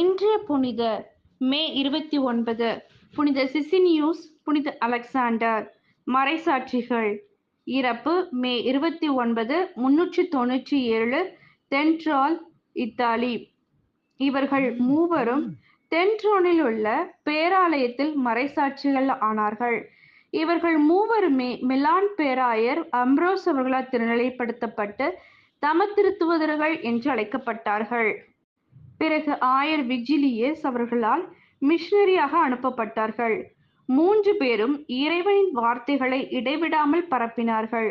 இன்றைய புனித மே இருபத்தி ஒன்பது புனித சிசினியூஸ் புனித அலெக்சாண்டர் மறைசாட்சிகள். இறப்பு மே இருபத்தி ஒன்பது முன்னூற்றி தொண்ணூற்றி ஏழு தென்ட்ரால் இத்தாலி. இவர்கள் மூவரும் தென்ட்ரோனில் உள்ள பேராலயத்தில் மறைசாட்சிகள் ஆனார்கள். இவர்கள் மூவருமே மிலான் பேராயர் அம்ப்ரோஸ் அவர்களால் திருநிலைப்படுத்தப்பட்டு தமத்திருத்துவதர்கள் என்று அழைக்கப்பட்டார்கள். பிறகு ஆயர் விஜிலியஸ் அவர்களால் மிஷனரியாக அனுப்பப்பட்டார்கள். மூன்று பேரும் இறைவனின் வார்த்தைகளை இடைவிடாமல் பரப்பினார்கள்.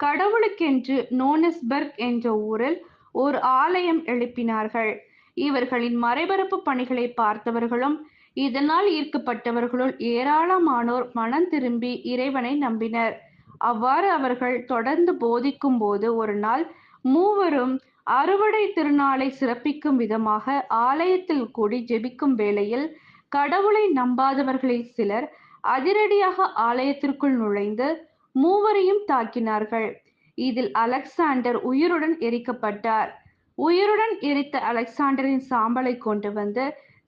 கடவுளுக்கென்று நோனஸ்பர்க் என்ற ஊரில் ஒரு ஆலயம் எழுப்பினார்கள். இவர்களின் மறைபரப்பு பணிகளை பார்த்தவர்களும் இதனால் ஈர்க்கப்பட்டவர்களுள் ஏராளமானோர் மனம் திரும்பி இறைவனை நம்பினர். அவ்வாறு அவர்கள் தொடர்ந்து போதிக்கும் போது ஒரு நாள் மூவரும் அறுவடை திருநாளை சிறப்பிக்கும் விதமாக ஆலயத்தில் கூடி ஜெபிக்கும் வேளையில் கடவுளை நம்பாதவர்களில் சிலர் அதிரடியாக ஆலயத்திற்குள் நுழைந்து மூவரையும் தாக்கினார்கள். இதில் அலெக்சாண்டர் உயிருடன் எரிக்கப்பட்டார். உயிருடன் எரித்த அலெக்சாண்டரின் சாம்பலை கொண்டு வந்து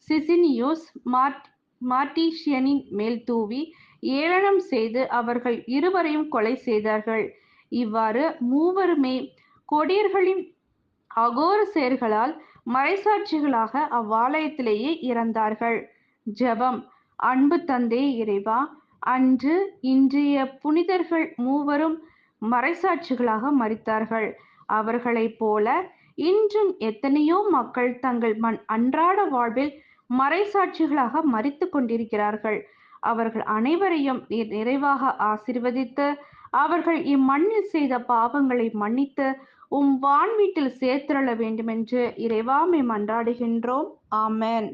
சிசினியூஸ் மார்ட் மார்டீஷியனின் மேல் தூவி ஏளனம் செய்து அவர்கள் இருவரையும் கொலை செய்தார்கள். இவ்வாறு மூவருமே கொடியர்களின் அகோர சேர்களால் மறைசாட்சிகளாக அவ்வாலயத்திலேயே இறந்தார்கள். ஜெபம். அன்பு தந்தே இறைவா அன்று இன்றைய புனிதர்கள் மூவரும் மறைசாட்சிகளாக மறித்தார்கள் அவர்களைப் போல இன்றும் எத்தனையோ மக்கள் தங்கள் மண் அன்றாட வாழ்வில் மறைசாட்சிகளாக மறித்து கொண்டிருக்கிறார்கள். அவர்கள் அனைவரையும் நீர் நிறைவாக ஆசிர்வதித்து அவர்கள் இம்மண்ணில் செய்த பாவங்களை மன்னித்து உம் வான் வீட்டில் சேர்த்திரள வேண்டுமென்று இறைவாமை மன்றாடுகின்றோம். ஆமென்.